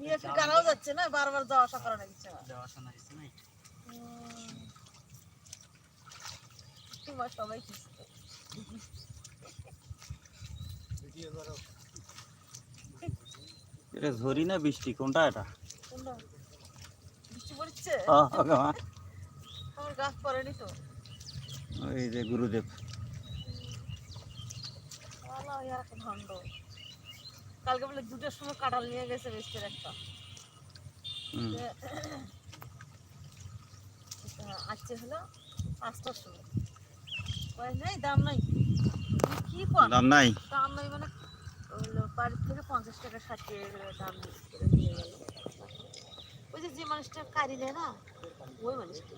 বিয়ে কি যাচ্ছে না বারবার যাওয়া আসা করানো ইচ্ছে যাওয়া আসা না কিছু নাই। তোমার সবাই সুস্থ এটা ঝরি না বৃষ্টি? কোনটা এটা? বৃষ্টি পড়ছে। আমার গাছ পড়েনি তো। ওই যে গুরুদেব। ভণ্ড। কালকে বলে দুটোর সময় কাঁঠাল নিয়ে গেছে বেস্টের একটা। আজকে হলো পাঁচটার সময়। নাই দাম নাই। কি দাম নাই। দাম নাই মানে বাড়ির থেকে পঞ্চাশ টাকা ষাট টাকা দাম নিয়ে গেল। ওই যে যে মানুষটা কারি নেয় না ওই মানুষটা।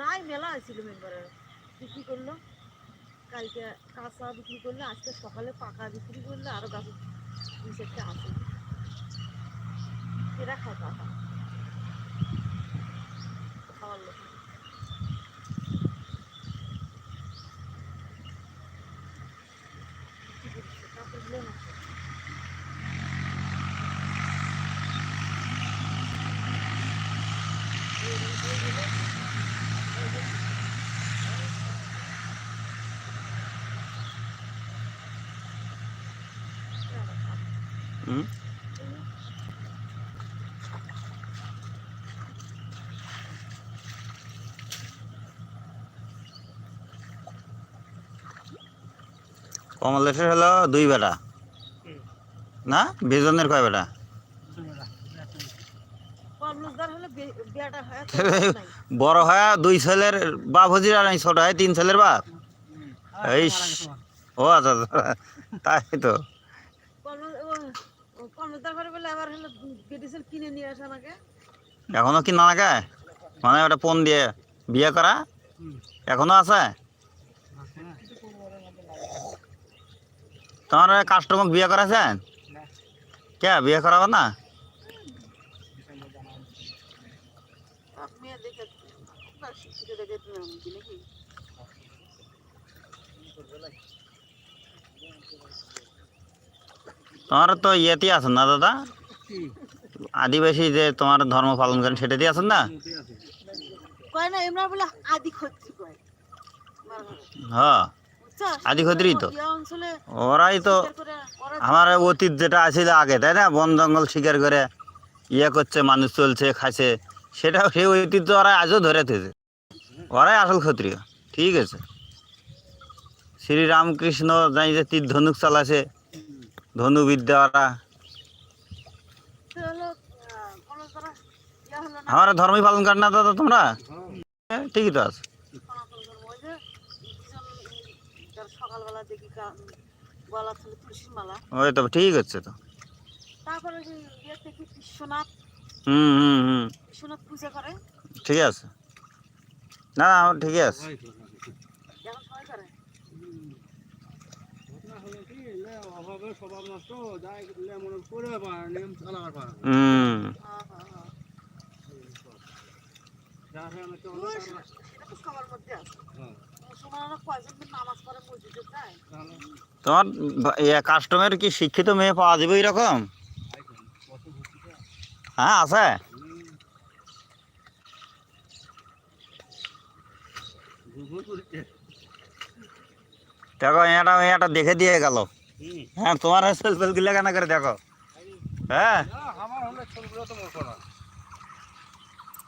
নাই, মেলা হয়েছিল মেম্বারের বিক্রি করল। কালকে কাঁচা বিক্রি করল, আজকে সকালে পাকা বিক্রি করল, আরও গাছ দুই চারটে আসে এরা খায় পাকা খাওয়ার লোক নেই। কি করিস? কাপড়গুলো না হুম কমল দেশের হলো দুই বেটা না? বেজনের কয় বেটা কর্মজদার হলে বে- বেটা হয় তো নাই। বড় হয় দুই ছেলের বাপ হজির আর ছোট হয় তিন ছেলের বাপ। এই ও আচ্ছা আচ্ছা। তাই তো। এখনও কি না লাগে মানে ওটা পণ দিয়ে বিয়ে করা? এখনও আছে? তোমার কাস্টমার বিয়ে করাছেন? কে? বিয়ে করাবো না সব মেয়ে দেখে না শিক্ষিত দেখে তুমি এমনকি নাকি তোমার তো ইয়েতে আছেন না দাদা? আদিবাসী যে তোমার ধর্ম পালন করেন সেটাতে আছেন না? কয় না এমরা বলে আদি ঘরে। হ্যাঁ আদি তো। ওরাই তো আমার অতীত যেটা আছিল আগে তাই না? বন জঙ্গল শিকার করে ইয়ে করছে মানুষ চলছে খাচ্ছে সেটা সেই ঐতিহ্য ওরা আজও ধরে থেছে ওরাই আসল ক্ষত্রিয়। ঠিক আছে। শ্রীরামকৃষ্ণ জানি যে তীর ধনুক চালাছে ধনুবিদ্যা ওরা আমার ধর্মই পালন করে না দাদা তোমরা? হ্যাঁ, ঠিকই তো আছে। ওই তো ঠিক হচ্ছে তো। হুম হুম হুম। ঠিক আছে। না না, আমার ঠিকই আছে। তোমার কাস্টমার কি শিক্ষিত মেয়ে পাওয়া যাবে এরকম? হ্যাঁ আছে? দেখো এটা এটা দেখে দিয়ে গেল। হ্যাঁ তোমার সেলফেলগুলো কেন করে দেখো? হ্যাঁ?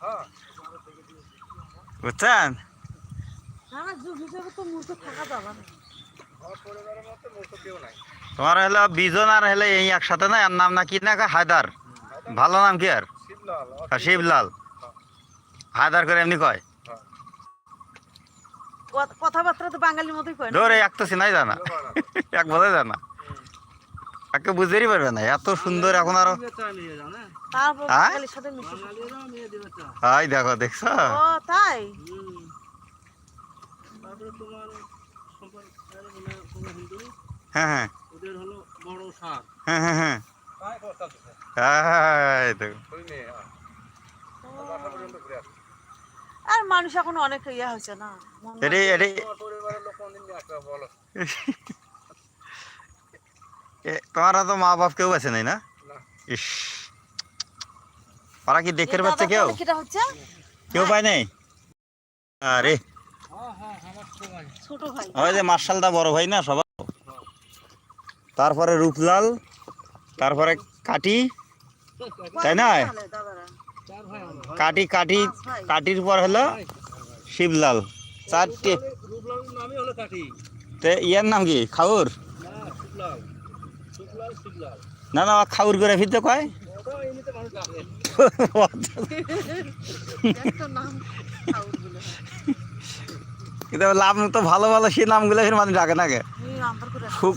হ্যাঁ। বুঝছেন? তোমার হলো বিজন আর হলে এই একসাথে না এর নাম না কি না হায়দার। ভালো নাম কি আর? শিবলাল হায়দার করে এমনি কয়? কথাবার্তা তো বাঙালির মতোই কয় না? ধরে এক তো চিনাই জানা। এক বোঝাই জানা। একে বুঝতেই পারবে না এত সুন্দর এখন আরও হ্যাঁ? হাই দেখো দেখছ তাই তারপরে তোমার সম্পর্ক তোমার হিন্দু হ্যাঁ। হ্যাঁ ওদের হলো বড় সার হ্যাঁ হ্যাঁ হ্যাঁ তাই হ্যাঁ, হ্যাঁ। ঘুরে আসবে। আর মানুষ এখন অনেক ইয়ে হয়েছে না। এটি তোমার তো মা বাপ কেউ আছে নাই না? না। ইস। ওরা কি এই পাচ্ছে কেউ? তাহলে কিটা হচ্ছে? কেউ পায় নাই? আরে। হ্যাঁ হ্যাঁ আমার তো ভাই। ছোট ভাই। ওই যে মার্শালদা বড় ভাই না সবার? তারপরে রূপলাল তারপরে কাটি তাই না? কাটি কাটি কাটির পর হলো শিবলাল। চারটে। তে ইয়ার নাম কি? খাউর? না না খাউর করে ফিরতে কয়? কিন্তু নাম তো ভালো ভালো সেই নামগুলো ফির মানুষ ডাকে নাকে? খুব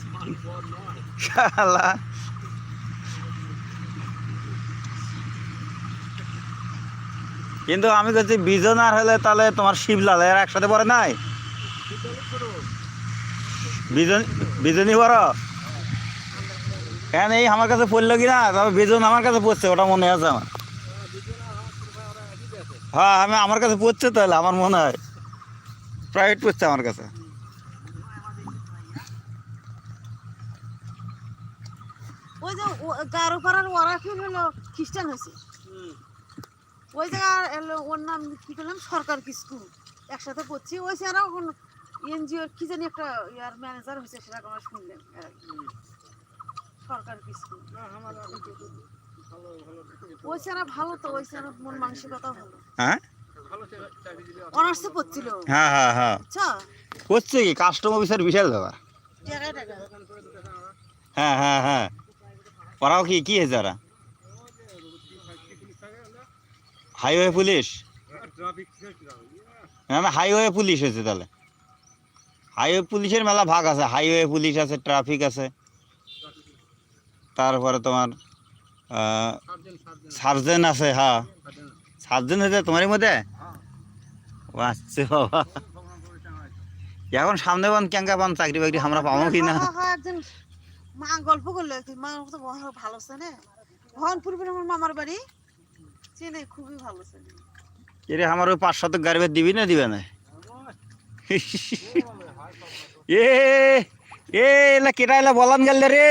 কিন্তু আমি বলছি বিজন আর হলে তাহলে তোমার শিবলাল এর একসাথে পড়ে নাই? বিজন বিজনই বড় কেন এই আমার কাছে পড়ল কি না? তবে বিজন আমার কাছে পড়ছে, ওটা মনে আছে আমার। হ্যাঁ আমি আমার কাছে পড়ছে তাহলে, আমার মনে হয়। প্রাইভেট পড়ছে আমার কাছে। ওই যে গারো পাড়ার ওরা খ্রিস্টান হয়েছে। ওই জায়গায় এলো ওর নাম কি করলাম? সরকার কি স্কুল। একসাথে পড়ছি। ওই স্যারা এখন এনজিও কি জানি একটা ইয়ার ম্যানেজার হয়েছে সেটা আমরা শুনলেন সরকার স্কুল। ওই স্যারা ভালো তো ওই স্যারা মন মানসিকতা ভালো। হ্যাঁ? ভালো অনার্সে পড়ছিল। হ্যাঁ হ্যাঁ হ্যাঁ। করছে কি? কাস্টম অফিসের বিশাল ব্যাপার। হ্যাঁ হ্যাঁ হ্যাঁ। ওরাও কি? কি হয়েছে ওরা? Highway police? না না হাইওয়ে পুলিশ হয়েছে তাহলে। হাইওয়ে পুলিশের মেলা ভাগ আছে হাইওয়ে পুলিশ আছে ট্রাফিক আছে। তারপরে তোমার সার্জেন আছে হ্যাঁ। সার্জেন হয়েছে তোমারই মধ্যে? আচ্ছা বাবা। এখন সামনে বান ক্যাঙ্কা পান চাকরি বাকরি আমরা পাবো কি না? হ্যাঁ, হ্যাঁ, মা গল্প করল মা ভালো ভবনপুর আমার মামার বাড়ি? চেনে খুবই ভালো চেনে। এরে আমার ওই পাঁচ শতক গাড়ি দিবি না দিবে না? এ এ এলা কেটা এলা বলান গেল রে।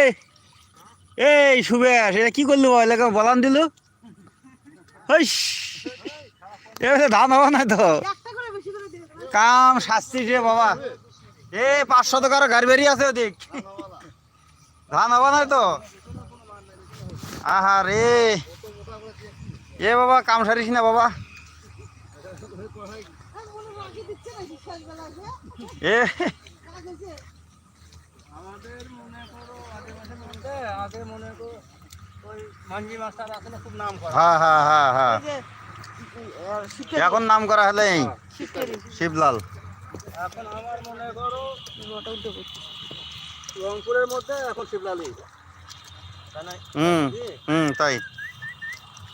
এই সুবেশ এটা কি করলু এলাকা বলান দিল? হইস। এবার ধান হওয়া নাই তো? করে করে কাম শাস্তি রে বাবা। এ পাঁচশো টাকার গাড়ি বেরিয়ে আছে ওদিক। ধান হওয়া নাই তো? আহা রে। এ বাবা কাম সারিস না বাবা। এ। আমাদের মনে করো আদিবাসীর মধ্যে আগে মনে করো ওই মাঞ্জি মাস্টার আসলে খুব নাম করা। হ্যাঁ হ্যাঁ হ্যাঁ হ্যাঁ। এখন নাম করা হলে শিবলাল। এখন আমার মনে করো রংপুরের মধ্যে এখন শিবলালি তাই না? হুম হুম তাই।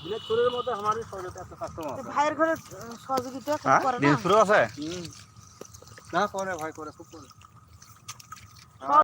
দিনাজপুরের মধ্যে আমারই সহযোগিতা একটা কাস্টমার তো ভাইয়ের ঘরে সহযোগিতা হ্যাঁ? করে না? আছে? না করে ভাই করে খুব করে।